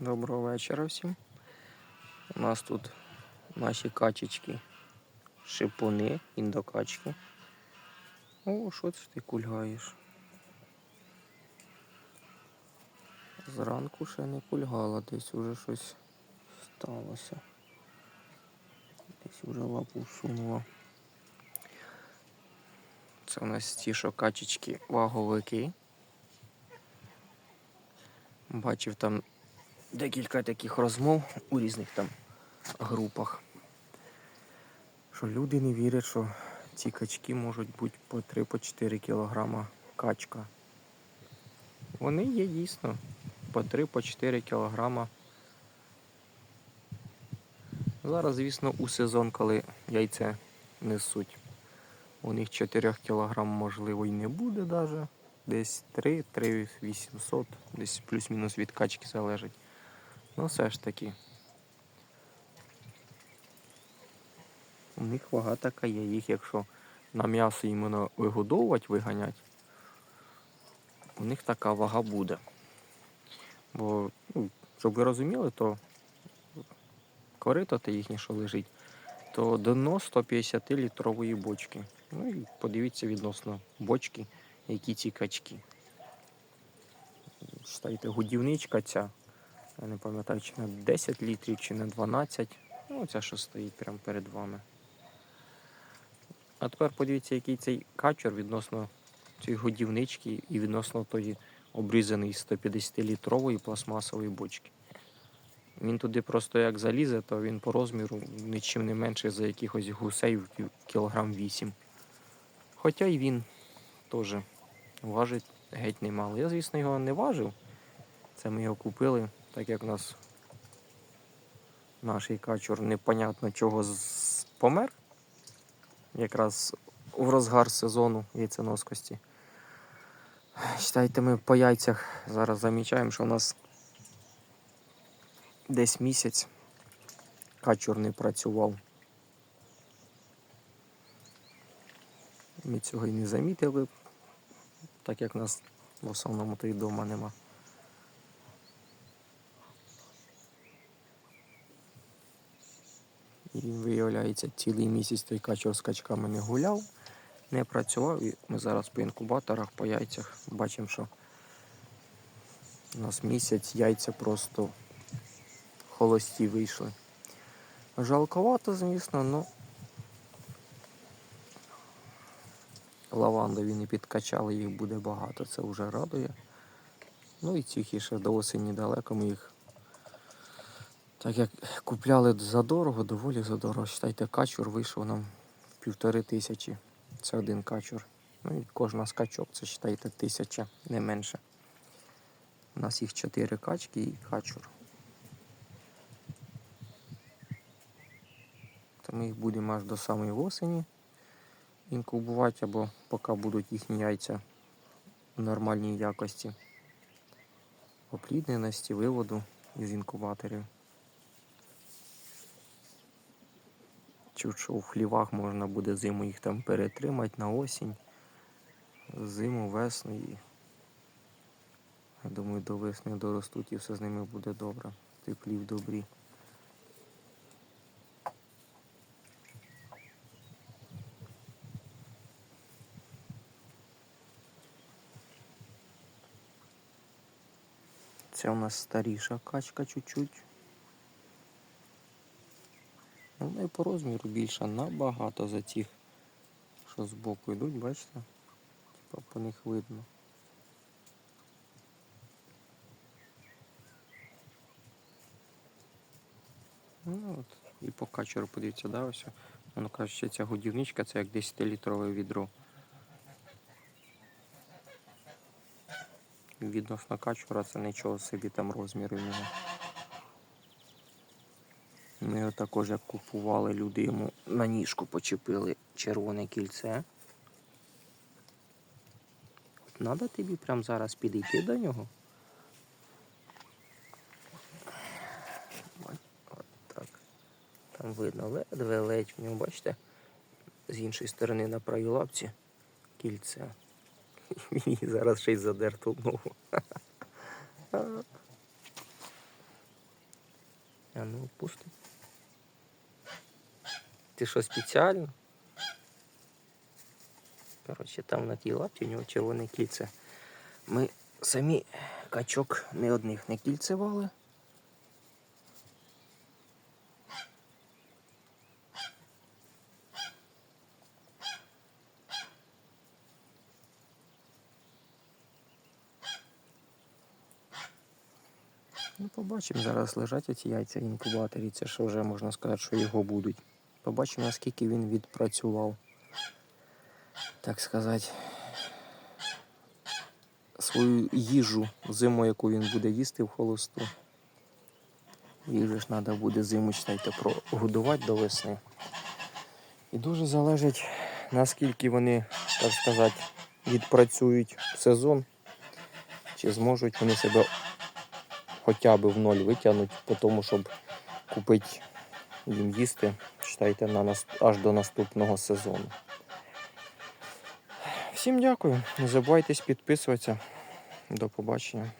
Доброго вечора всім. У нас тут наші качечки, шипуни, індокачки. О, що це ти кульгаєш? Зранку ще не кульгала, десь уже щось сталося. Десь уже лапу всунула. Це у нас ті, що качечки ваговики. Бачив там декілька таких розмов у різних там групах. Що люди не вірять, що ці качки можуть бути по 3-4 кілограма качка. Вони є дійсно по 3-4 кілограма. Зараз, звісно, у сезон, коли яйця несуть. У них 4 кілограм можливо і не буде навіть. Десь 3, 3 800, десь плюс-мінус від качки залежить. Ну все ж таки. У них вага така є. Їх, якщо на м'ясо іменно вигодовувати, виганять, у них така вага буде. Бо, ну, щоб ви розуміли, то корито те їхнє, що лежить, то дно 150 літрової бочки. Ну і подивіться відносно бочки, які ці качки. Считайте, годівничка ця. Я не пам'ятаю, чи на 10 літрів, чи на 12. Ну, ця що стоїть прямо перед вами. А тепер подивіться, який цей качур відносно цієї годівнички і відносно тої обрізаної 150-літрової пластмасової бочки. Він туди просто як залізе, то він по розміру нічим не менше за якихось гусей в кілограм 8. Хоча й він теж важить геть немало. Я, звісно, його не важив. Це ми його купили, так як у нас наш качур непонятно чого помер. Якраз в розгар сезону яйценоскості. Считайте, ми по яйцях зараз замічаємо, що у нас десь місяць качур не працював. Ми цього і не замітили, так як нас в основному то й вдома нема. І виявляється, цілий місяць той качур з качками не гуляв, не працював. І ми зараз по інкубаторах, по яйцях бачимо, що у нас місяць яйця просто холості вийшли. Жалковато, звісно, ну лавандові не підкачали, їх буде багато, це вже радує. Ну і ці ще до осені далеко ми їх. Так як купляли задорого, доволі задорого. Считайте, качур вийшов нам півтори тисячі. Це один качур. Ну і кожна з качок, це считайте тисяча, не менше. У нас їх чотири качки і качур. То ми їх будемо аж до самої осені інкубувати, або поки будуть їхні яйця в нормальній якості оплідненості, виводу із інкубаторів. Що в хлівах можна буде зиму їх там перетримати на осінь, зиму, весну і я думаю, до весни доростуть і все з ними буде добре. Теплі в добрі. Це у нас старіша качка чуть-чуть. Вона і по розміру більша набагато за тих, що збоку йдуть, бачите? Типа по них видно. Ну от, і по качеру подивіться, да, ось. Воно каже, що ця годівничка це як 10-літрове відро. Відносно качура це нічого собі там розміри в нього. Ми його також як купували, люди йому на ніжку почепили червоне кільце. Надо тобі прямо зараз підійти до нього. От, от так. Там видно ледве ледь в ньому, бачите? З іншої сторони на правій лапці кільце. І зараз ще й задер ту ногу. ну пусти. Ти що спеціально? Коротше, там на тій лапті у нього червоне кільце. Ми самі качок не одних не кільцевали. Ну, побачимо, зараз лежать ці яйця в інкубаторі. Це що вже можна сказати, що його будуть. Побачимо, наскільки він відпрацював. Так сказати. Свою їжу зиму, яку він буде їсти в холосту. Їх ж треба буде зиму читайте, прогодувати до весни. І дуже залежить, наскільки вони, так сказати, відпрацюють сезон, чи зможуть вони себе хоча б в ноль витягнуть, по тому, щоб купити їм їсти, читайте, на нас, аж до наступного сезону. Всім дякую. Не забувайте підписуватися. До побачення.